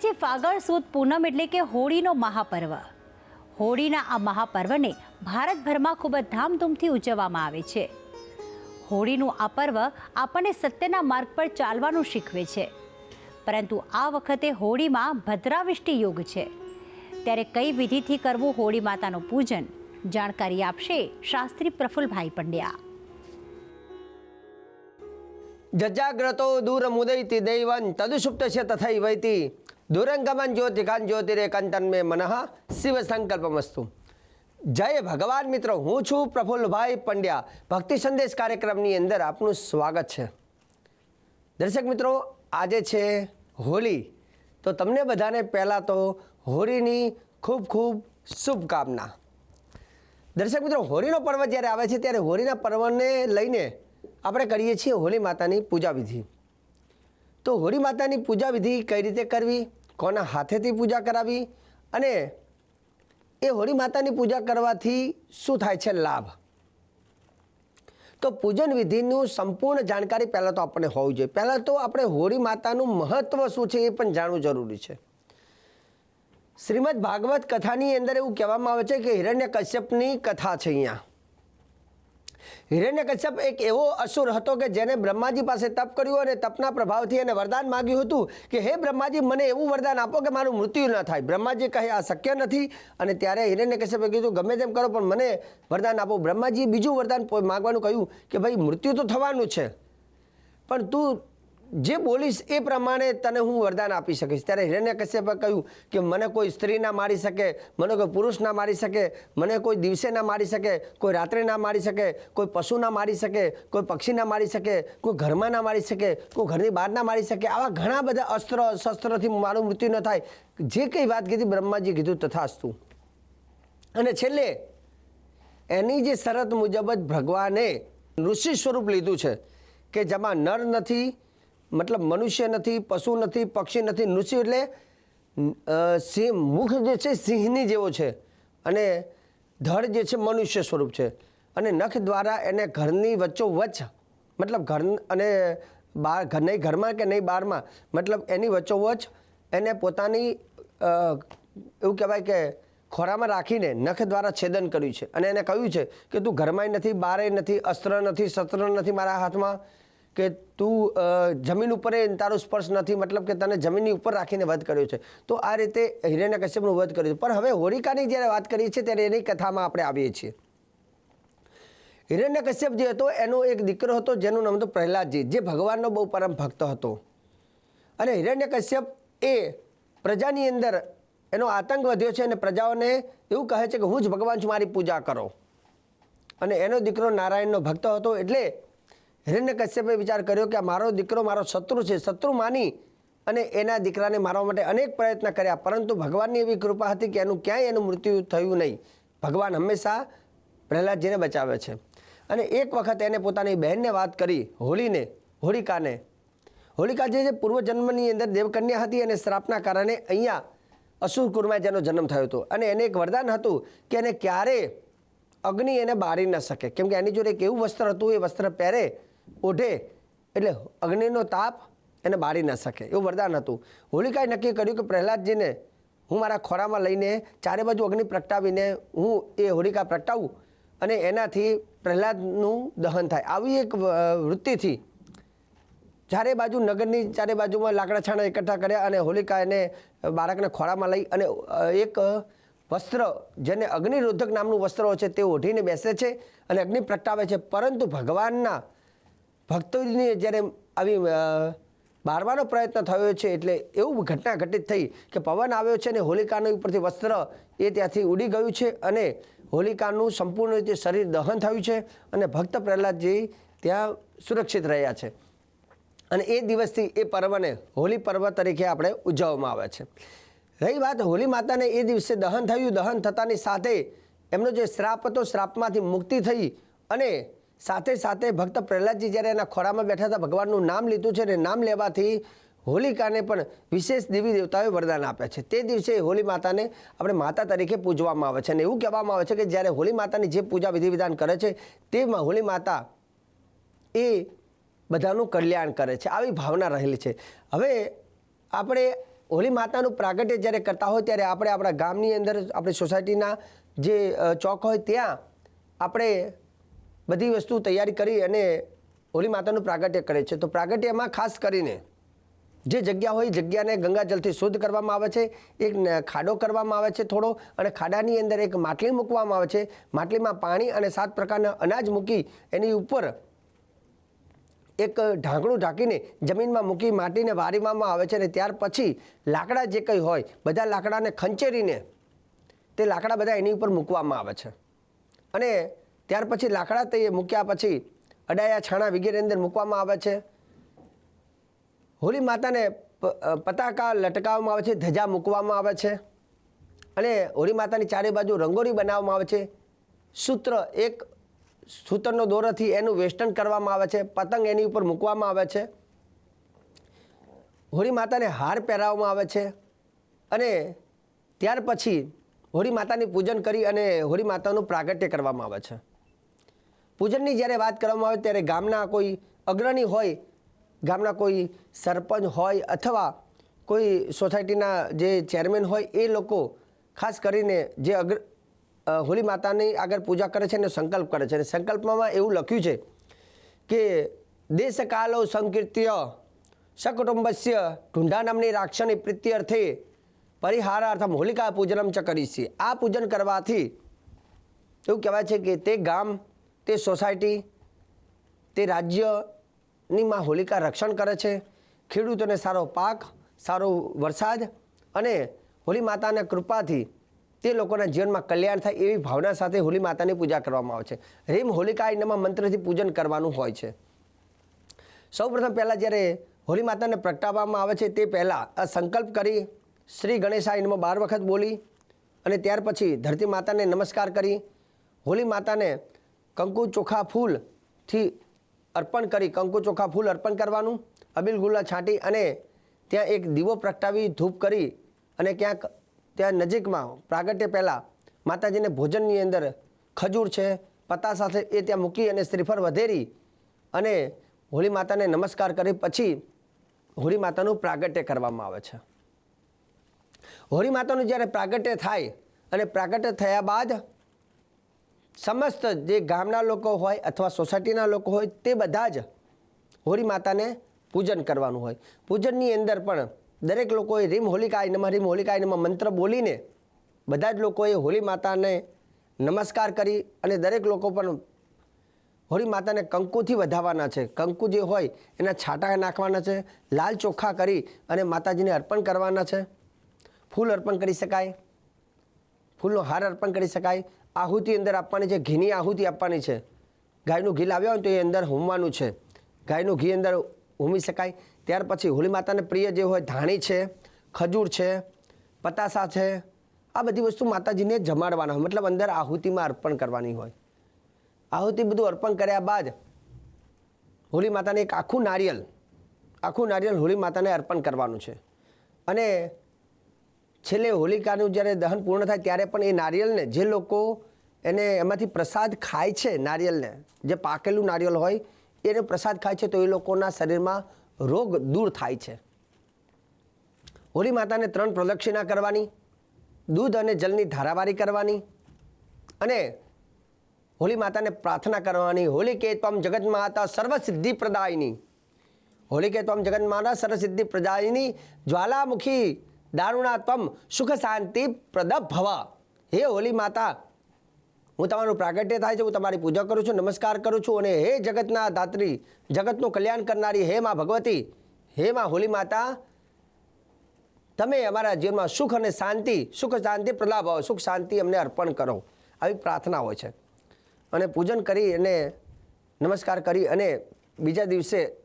છે ફાગણ સુદ પૂનમ એટલે કે હોળીનો મહાપર્વ. હોળીના આ મહાપર્વને ભારતભરમાં ખૂબ જ ધામધૂમથી ઉજવવામાં આવે છે. હોળીનું આ પર્વ આપણને સત્યના માર્ગ પર ચાલવાનું શીખવે છે. પરંતુ આ વખતે હોળીમાં ભદ્રાવિષ્ટિ યોગ છે. ત્યારે કઈ વિધિથી કરવું હોળી માતાનું પૂજન? જાણકારી આપશે શાસ્ત્રી પ્રફુલભાઈ પંડ્યા. જજાગ્રતો દૂરમુદૈતિ દૈવં તદુસુપ્તસ્ય તથૈવૈતિ. દુરંગમન જ્યોતિકાન જ્યોતિરેકંતન મે મનઃ શિવ સંકલ્પમસ્તુ જય ભગવાન મિત્રો હું છું પ્રફુલ્લભાઈ પંડ્યા ભક્તિ સંદેશ કાર્યક્રમની અંદર આપનું સ્વાગત છે દર્શક મિત્રો આજે છે હોળી તો તમને બધાને પહેલાં તો હોળીની ખૂબ ખૂબ શુભકામના દર્શક મિત્રો હોળીનો પર્વ જ્યારે આવે છે ત્યારે હોળીના પર્વને લઈને આપણે કરીએ છીએ હોળી માતાની પૂજા વિધિ તો હોળી માતાની પૂજા વિધિ કઈ રીતે કરવી કોના હાથેથી પૂજા કરાવી અને એ હોળી માતાની પૂજા કરવાથી શું થાય છે લાભ? તો પૂજન વિધિનું સંપૂર્ણ જાણકારી પહેલાં તો આપણને હોવી જોઈએ. પહેલાં તો આપણે હોળી માતાનું મહત્ત્વ શું છે એ પણ જાણવું જરૂરી છે. શ્રીમદ ભાગવત કથાની અંદર એવું કહેવામાં આવે છે કે હિરણ્ય કશ્યપની કથા છે અહીંયા. હિરણ્ય કશ્યપ એક એવો અસુર હતો કે જેને બ્રહ્માજી પાસે તપ કર્યું અને તપના પ્રભાવથી એને વરદાન માગ્યું હતું કે, હે બ્રહ્માજી, મને એવું વરદાન આપો કે મારું મૃત્યુ ન થાય. બ્રહ્માજી કહે, આ શક્ય નથી. અને ત્યારે હિરણ્ય કશ્યપે કીધું, ગમે તેમ કરો, પણ મને વરદાન આપો. બ્રહ્માજીએ બીજું વરદાન માગવાનું કહ્યું કે, ભાઈ, મૃત્યુ તો થવાનું છે, પણ તું જે બોલીશ એ પ્રમાણે તને હું વરદાન આપી શકીશ. ત્યારે હિરણ્ય કશ્યપે કહ્યું કે મને કોઈ સ્ત્રી ના મારી શકે, મને કોઈ પુરુષ ના મારી શકે, મને કોઈ દિવસે ના મારી શકે, કોઈ રાત્રે ના મારી શકે, કોઈ પશુ ના મારી શકે, કોઈ પક્ષી ના મારી શકે, કોઈ ઘરમાં ના મારી શકે, કોઈ ઘરની બહાર ના મારી શકે, આવા ઘણા બધા અસ્ત્ર, શસ્ત્રથી મારું મૃત્યુ ન થાય. જે કંઈ વાત કીધી બ્રહ્માજી કીધું તથાસ્તુ. અને છેલ્લે, એની જે શરત મુજબ જ ભગવાને ઋષિ સ્વરૂપ લીધું છે કે જેમાં નર નથી મતલબ મનુષ્ય નથી, પશુ નથી, પક્ષી નથી નૃષિ એટલે સિંહ મુખ જે છે સિંહની જેવો છે. અને ધડ જે છે મનુષ્ય સ્વરૂપ છે. અને નખ દ્વારા એને ઘરની વચ્ચોવચ્ચ મતલબ ઘર અને બહાર ઘર નહીં ઘરમાં કે નહીં બહારમાં મતલબ એની વચ્ચોવચ્ચ એને પોતાની એવું કહેવાય કે ખોરામાં રાખીને નખ દ્વારા છેદન કર્યું છે. અને એને કહ્યું છે કે તું ઘરમાંય નથી બારે નથી, અસ્ત્ર નથી, શસ્ત્ર નથી મારા હાથમાં કે તું જમીન ઉપર તારો સ્પર્શ નથી, મતલબ કે તને જમીનની ઉપર રાખીને વધ કર્યો છે. તો આ રીતે હિરણ્ય કશ્યપનું વધ કર્યું છે. પણ હવે હોરિકાની જ્યારે વાત કરીએ છીએ ત્યારે એની કથામાં આપણે આવીએ છીએ. હિરણ્ય કશ્યપ જે હતો, એનો એક દીકરો હતો, જેનું નામ હતું પ્રહલાદજી, જે ભગવાનનો બહુ પરમ ભક્ત હતો. અને હિરણ્ય કશ્યપ એ પ્રજાની અંદર એનો આતંક વધ્યો છે અને પ્રજાઓને એવું કહે છે કે હું જ ભગવાન છું, મારી પૂજા કરો. અને એનો દીકરો નારાયણનો ભક્ત હતો, એટલે હિરણ્ય કશ્યપે વિચાર કર્યો કે મારો દીકરો મારો શત્રુ છે. શત્રુ માની અને એના દીકરાને મારવા માટે અનેક પ્રયત્ન કર્યા, પરંતુ ભગવાનની એવી કૃપા હતી કે એનું ક્યાંય એનું મૃત્યુ થયું નહીં. ભગવાન હંમેશા પ્રહલાદજીને બચાવે છે. અને એક વખત એને પોતાની બહેનને વાત કરી, હોળીને, હોળિકાને. હોલિકા જે પૂર્વજન્મની અંદર દેવકન્યા હતી અને શ્રાપના કારણે અહીંયા અસુરકુરમાં જેનો જન્મ થયો હતો. અને એને એક વરદાન હતું કે એને ક્યારે અગ્નિ એને બાળી ન શકે. કેમ કે એની જોડે એક એવું વસ્ત્ર હતું, એ વસ્ત્ર પહેરે ઓઢે એટલે અગ્નિનો તાપ એને બાળી ન શકે. એવું વરદાન હતું. હોલિકાએ નક્કી કર્યું કે પ્રહલાદજીને હું મારા ખોરામાં લઈને ચારે બાજુ અગ્નિ પ્રગટાવીને હું એ હોલિકા પ્રગટાવું અને એનાથી પ્રહલાદનું દહન થાય. આવી એક વૃત્તિથી ચારે બાજુ નગરની ચારે બાજુમાં લાકડા છાણા એકઠા કર્યા અને હોલિકા એને બાળકને ખોળામાં લઈ અને એક વસ્ત્ર જેને અગ્નિરોધક નામનું વસ્ત્ર હોય છે તે ઓઢીને બેસે છે અને અગ્નિ પ્રગટાવે છે. પરંતુ ભગવાનના ભક્તોની જ્યારે આવી મારવાનો પ્રયત્ન થયો છે એટલે એવું ઘટના ઘટિત થઈ કે પવન આવ્યો છે અને હોલિકાના ઉપરથી વસ્ત્ર એ ત્યાંથી ઉડી ગયું છે અને હોલિકાનું સંપૂર્ણ રીતે શરીર દહન થયું છે અને ભક્ત પ્રહલાદજી ત્યાં સુરક્ષિત રહ્યા છે. અને એ દિવસથી એ પર્વને હોળી પર્વ તરીકે આપણે ઉજવવામાં આવે છે. રહી વાત હોળી માતાને એ દિવસે દહન થયું, દહન થતાની સાથે એમનો જે શ્રાપ હતો, શ્રાપમાંથી મુક્તિ થઈ અને સાથે સાથે ભક્ત પ્રહલાદજી જ્યારે એના ખોરામાં બેઠા હતા, ભગવાનનું નામ લીધું છે અને નામ લેવાથી હોલિકાને પણ વિશેષ દેવી દેવતાઓએ વરદાન આપ્યા છે. તે દિવસે હોળી માતાને આપણે માતા તરીકે પૂજવામાં આવે છે અને એવું કહેવામાં આવે છે કે જ્યારે હોળી માતાની જે પૂજા વિધિ વિધાન કરે છે, તેમાં હોળી માતા એ બધાનું કલ્યાણ કરે છે. આવી ભાવના રહેલી છે. હવે આપણે હોળી માતાનું પ્રાગટ્ય જ્યારે કરતા હોય ત્યારે આપણે આપણા ગામની અંદર, આપણી સોસાયટીના જે ચોક હોય ત્યાં આપણે બધી વસ્તુ તૈયારી કરી અને હોળી માતાનું પ્રાગટ્ય કરે છે. તો પ્રાગટ્યમાં ખાસ કરીને જે જગ્યા હોય, જગ્યાને ગંગાજલથી શુદ્ધ કરવામાં આવે છે, એક ખાડો કરવામાં આવે છે થોડો અને ખાડાની અંદર એક માટલી મૂકવામાં આવે છે. માટલીમાં પાણી અને સાત પ્રકારના અનાજ મૂકી એની ઉપર એક ઢાંકણું ઢાંકીને જમીનમાં મૂકી માટીને વારીવામાં આવે છે અને ત્યાર પછી લાકડા જે કંઈ હોય, બધા લાકડાને ખંચેરીને તે લાકડા બધા એની ઉપર મૂકવામાં આવે છે. અને ત્યાર પછી લાકડા તૈયાર મૂક્યા પછી અડાયા છાણા વગેરે અંદર મૂકવામાં આવે છે. હોળી માતાને પતાકા લટકાવવામાં આવે છે, ધજા મૂકવામાં આવે છે. અને હોળી માતાની ચારે બાજુ રંગોળી બનાવવામાં આવે છે. સૂત્ર એક સૂતરનો દોરોથી એનું વેસ્ટર્ન કરવામાં આવે છે, પતંગ એની ઉપર મૂકવામાં આવે છે. હોળી માતાને હાર પહેરાવવામાં આવે છે. અને ત્યાર પછી હોળી માતાની પૂજન કરી અને હોળી માતાનું પ્રાગટ્ય કરવામાં આવે છે. પૂજનની જ્યારે વાત કરવામાં આવે ત્યારે ગામના કોઈ અગ્રણી હોય, ગામના કોઈ સરપંચ હોય અથવા કોઈ સોસાયટીના જે ચેરમેન હોય એ લોકો ખાસ કરીને જે અગ્ર હોલી માતાની આગળ પૂજા કરે છે અને સંકલ્પ કરે છે. અને સંકલ્પમાં એવું લખ્યું છે કે દેશકાલો સંકીર્ત્ય સકુટુંબસ્ય ઢુંઢા નામની રાક્ષસની પ્રીત્યર્થે પરિહારાર્થમ હોલિકા પૂજનમ ચ કરીશી આ પૂજન કરવાથી એવું કહેવાય છે કે તે ગામ તે સોસાયટી, તે રાજ્યની માં હોલિકા રક્ષણ કરે છે. ખેડૂતોને સારો પાક, સારો વરસાદ અને હોલી માતાના કૃપાથી તે લોકોના જીવનમાં કલ્યાણ થાય એવી ભાવના સાથે હોલી માતાની પૂજા કરવામાં આવે છે. રીમ હોલિકા નમઃ મંત્રથી પૂજન કરવાનું હોય છે. સૌપ્રથમ પહેલાં જ્યારે હોળી માતાને પ્રગટાવવામાં આવે છે તે પહેલાં આ સંકલ્પ કરી શ્રી ગણેશાય નમઃ બાર વખત બોલી અને ત્યાર પછી ધરતી માતાને નમસ્કાર કરી. હોલી માતાને કંકુ ચોખા ફૂલથી અર્પણ કરી, કંકુ ચોખા ફૂલ અર્પણ કરવાનું, અબીલ ગુલા છાંટી અને ત્યાં એક દીવો પ્રગટાવી, ધૂપ કરી અને ક્યાંક ત્યાં નજીકમાં, પ્રાગટ્ય પહેલાં માતાજીને ભોજનની અંદર ખજૂર છે, પત્તા સાથે એ ત્યાં મૂકી અને શ્રીફળ વધેરી અને હોળી માતાને નમસ્કાર કરી, પછી હોળી માતાનું પ્રાગટ્ય કરવામાં આવે છે. હોળી માતાનું જ્યારે પ્રાગટ્ય થાય અને પ્રાગટ્ય થયા બાદ સમસ્ત જે ગામના લોકો હોય અથવા સોસાયટીના લોકો હોય તે બધા જ હોળી માતાને પૂજન કરવાનું હોય. પૂજનની અંદર પણ દરેક લોકોએ રીમ હોલિકાય નમઃ રીમ હોલિકાય નમઃ મંત્ર બોલીને બધા જ લોકોએ હોળી માતાને નમસ્કાર કરી અને દરેક લોકો પણ હોળી માતાને કંકુથી વધાવવાના છે. કંકુ જે હોય એના છાંટા નાખવાના છે, લાલ ચોખ્ખા કરી અને માતાજીને અર્પણ કરવાના છે. ફૂલ અર્પણ કરી શકાય. ફૂલનો હાર અર્પણ કરી શકાય. આહુતિ અંદર આપવાની છે, ઘીની આહુતિ આપવાની છે. ગાયનું ઘી લાવ્યા હોય તો એ અંદર હોમવાનું છે. ગાયનું ઘી અંદર હોમી શકાય. ત્યાર પછી હોળી માતાને પ્રિય જે હોય ધાણી છે, ખજૂર છે, પતાસા છે, આ બધી વસ્તુ માતાજીને જમાડવાના હોય. મતલબ અંદર આહુતિમાં અર્પણ કરવાની હોય. આહુતિ બધું અર્પણ કર્યા બાદ હોળી માતાને એક આખું નારિયેલ આખું નારિયેલ હોળી માતાને અર્પણ કરવાનું છે. અને છેલ્લે હોલિકાનું જ્યારે દહન પૂર્ણ થાય ત્યારે પણ એ નારિયેલને જે લોકો એને એમાંથી પ્રસાદ ખાય છે નારિયેલને. જે પાકેલું નારિયેલ હોય, એને પ્રસાદ ખાય છે તો એ લોકોના શરીરમાં રોગ દૂર થાય છે. હોળી માતાને ત્રણ પ્રદક્ષિણા કરવાની, દૂધ અને જલની ધારાવારી કરવાની અને હોળી માતાને પ્રાર્થના કરવાની, હોલી કે ત્વમ જગત માતા સર્વસિદ્ધિ પ્રદાયની. હોળી કે જગત માતા સર્વસિદ્ધિ પ્રદાયની, જ્વાલામુખી દારૂણા ત્વમ સુખ શાંતિ પ્રદ ભવા હે હોળી માતા હું તમારું પ્રાગટ્ય થાય છે, હું તમારી પૂજા કરું છું, નમસ્કાર કરું છું અને હે જગતના દાત્રી, જગતનું કલ્યાણ કરનારી હે માં ભગવતી, હે માં હોલી માતા, તમે અમારા જીવનમાં સુખ અને શાંતિ, સુખ શાંતિ, પ્રલાપ આવો, સુખ શાંતિ અમને અર્પણ કરો. આવી પ્રાર્થના હોય છે. અને પૂજન કરી અને નમસ્કાર કરી અને બીજા દિવસે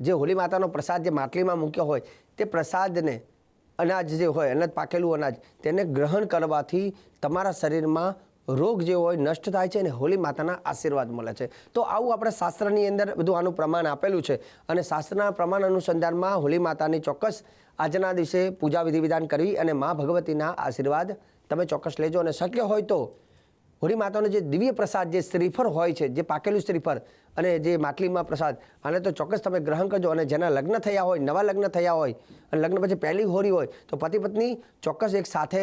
જે હોળી માતાનો પ્રસાદ જે માટલીમાં મૂક્યો હોય, તે પ્રસાદને અનાજ જે હોય, અનાજ પાકેલું અનાજ, તેને ગ્રહણ કરવાથી તમારા શરીરમાં રોગ જે હોય, નષ્ટ થાય છે અને હોળી માતાના આશીર્વાદ મળે છે. તો આવું આપણે શાસ્ત્રની અંદર બધું આનું પ્રમાણ આપેલું છે અને શાસ્ત્રના પ્રમાણ અનુસંધાનમાં હોળી માતાની ચોક્કસ આજના દિવસે પૂજા વિધિ વિધાન કરવી અને મા ભગવતીના આશીર્વાદ તમે ચોક્કસ લેજો અને શક્ય હોય તો હોળી માતાનો જે દિવ્ય પ્રસાદ, જે શ્રીફળ હોય છે, જે પાકેલું શ્રીફળ અને જે માટલીમાં પ્રસાદ, આને તો ચોક્કસ તમે ગ્રહણ કરજો. અને જેના લગ્ન થયા હોય, નવા લગ્ન થયા હોય, અને લગ્ન પછી પહેલી હોળી હોય, તો પતિ પત્ની ચોક્કસ એક સાથે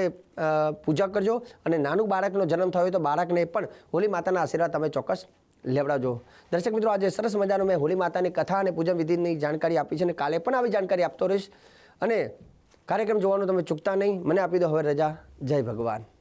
પૂજા કરજો. અને નાનું બાળકનો જન્મ થયો હોય તો બાળકને પણ હોળી માતાના આશીર્વાદ તમે ચોક્કસ લેવડાવજો. દર્શક મિત્રો, આજે સરસ મજાનો મેં હોળી માતાની કથા અને પૂજન વિધિની જાણકારી આપી છે અને કાલે પણ આવી જાણકારી આપતો રહીશ. અને કાર્યક્રમ જોવાનું તમે ચૂકતા નહીં. મને આપી દો હવે રજા. જય ભગવાન.